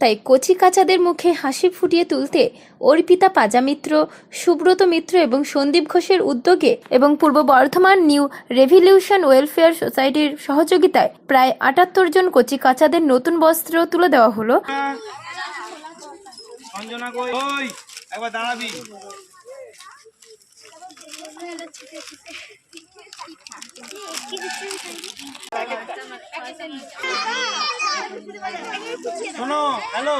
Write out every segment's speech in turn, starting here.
তাই কচি কাচাদের মুখে হাসি ফুটিয়ে তুলতে অর্পিতা পাজা মিত্র সুব্রত মিত্র এবং সন্দীপ ঘোষের উদ্যোগে এবং পূর্ব বর্ধমান নিউ রেভিলিউশন ওয়েলফেয়ার সোসাইটির সহযোগিতায় প্রায় আটাত্তর জন কচি কাচাদের নতুন বস্ত্র তুলে দেওয়া হলো। অঞ্জনা কই? ওই একবার দাঁড়াবি। শোনো হ্যালো।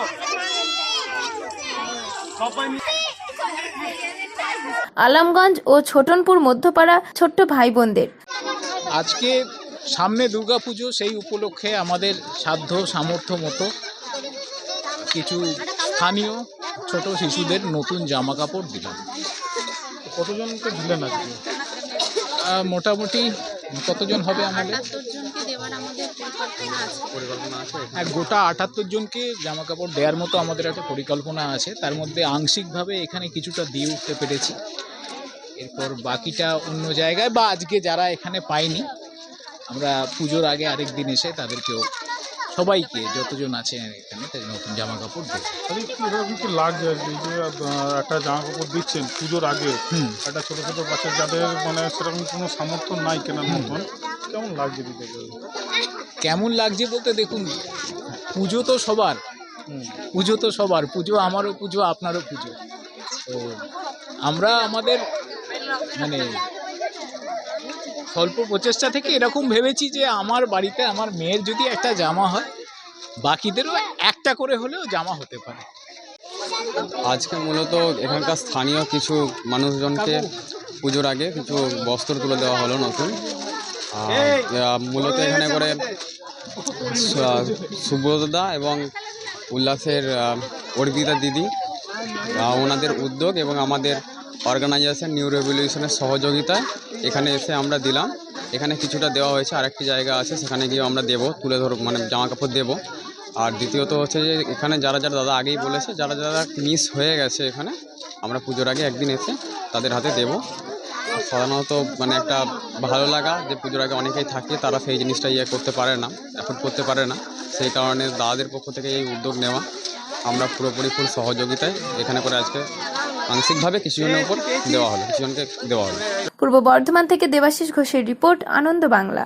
সবাই মিলে আলামগঞ্জ ও ছোটনপুর মধ্যপাড়া ছোট্ট ভাই বোনদের আজকে সামনে দুর্গাপুজো সেই উপলক্ষে আমাদের সাধ্য সামর্থ্য মতো কিছু স্থানীয় ছোট শিশুদের নতুন জামা কাপড় দিলাম। কতজনকে দিলেন আজকে? মোটামুটি কতজন হবে আমাদের? হ্যাঁ গোটা আটাত্তর জনকে জামা কাপড় দেওয়ার মতো আমাদের একটা পরিকল্পনা আছে। তার মধ্যে আংশিকভাবে এখানে কিছুটা দিয়ে উঠতে পেরেছি। এরপর বাকিটা অন্য জায়গায় বা আজকে যারা এখানে পাইনি আমরা পুজোর আগে আরেক দিন এসে তাদেরকেও সবাইকে যতজন আছে এখানে তাদের নতুন জামা কাপড় কি লাগছে আর কি? যে একটা জামা কাপড় দিচ্ছেন পুজোর আগে হুম। একটা ছোটো ছোটো বাচ্চা যাদের মানে সেরকম কোনো সামর্থ্য নাই কেনার মতন কেমন লাগছে দিতে কেমন লাগছে বলতে দেখুন পুজো তো সবার। পুজো তো সবার পুজো আমারও পুজো আপনারও পুজো। তো আমরা আমাদের মানে স্বল্প প্রচেষ্টা থেকে এরকম ভেবেছি যে আমার বাড়িতে আমার মেয়ের যদি একটা জামা হয় বাকিদেরও একটা করে হলেও জামা হতে পারে। আজকে মূলত এখানকার স্থানীয় কিছু মানুষজনকে পুজোর আগে কিছু বস্ত্র তুলে দেওয়া হলো নতুন। আর, মূলত এখানে করে সুব্রতদা এবং উল্লাসের অর্পিতা দিদি ওনাদের উদ্যোগ এবং আমাদের অর্গানাইজেশন নিউ রেভলিউশনের সহযোগিতায় এখানে এসে আমরা দিলাম। এখানে কিছুটা দেওয়া হয়েছে, আরেকটি জায়গা আছে, সেখানে গিয়ে আমরা দেবো, তুলে ধরো মানে জামা কাপড় দেবো। আর দ্বিতীয়ত হচ্ছে যে, এখানে যারা যারা দাদা আগেই বলেছে, যারা যারা মিস হয়ে গেছে এখানে, আমরা পুজোর আগে একদিন এসে তাদের হাতে দেব। সাধারণত মানে একটা ভালো লাগা যে, পুজোর আগে অনেকেই থাকে, তারা সেই জিনিসটা ইয়ে করতে পারে না এফোর্ড করতে পারে না। সেই কারণে দাদাদের পক্ষ থেকে এই উদ্যোগ নেওয়া। আমরা পুরোপুরি ফুল সহযোগিতায় এখানে করে আজকে আংশিকভাবে কিছুজনের উপর দেওয়া হলো, কিছুজনকে দেওয়া হলো। পূর্ব বর্ধমান থেকে দেবাশিস ঘোষের রিপোর্ট, আনন্দ বাংলা।